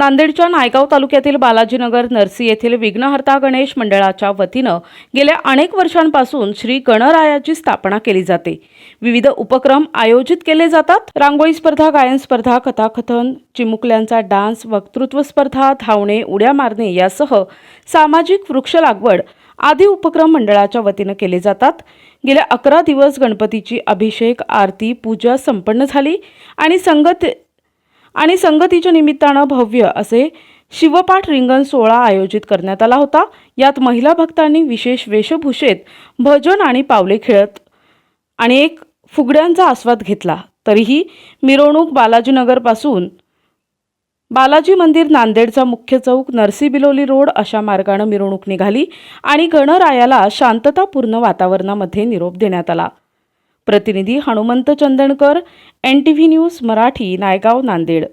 नांदेडच्या नायगाव तालुक्यातील बालाजीनगर नरसी येथील विघ्नहर्ता गणेश मंडळाच्या वतीनं गेल्या अनेक वर्षांपासून श्री गणरायाची स्थापना केली जाते. विविध उपक्रम आयोजित केले जातात. रांगोळी स्पर्धा गायन स्पर्धा कथाकथन चिमुकल्यांचा डान्स वक्तृत्व स्पर्धा धावणे उड्या मारणे यासह सामाजिक वृक्ष लागवड आदी उपक्रम मंडळाच्या वतीनं केले जातात. गेल्या अकरा दिवस गणपतीची अभिषेक आरती पूजा संपन्न झाली आणि संगत आणि संगतीच्या निमित्तानं भव्य असे शिवपाठ रिंगण सोहळा आयोजित करण्यात आला होता. यात महिला भक्तांनी विशेष वेशभूषेत भजन आणि पावले खेळत आणि एक फुगड्यांचा आस्वाद घेतला. तरीही मिरवणूक बालाजीनगरपासून बालाजी मंदिर नांदेडचा मुख्य चौक नरसी बिलोली रोड अशा मार्गानं मिरवणूक निघाली आणि गणरायाला शांततापूर्ण वातावरणामध्ये निरोप देण्यात आला. प्रतिनिधी Hanumant Chandankar N T V news Marathi Naigaon Nanded.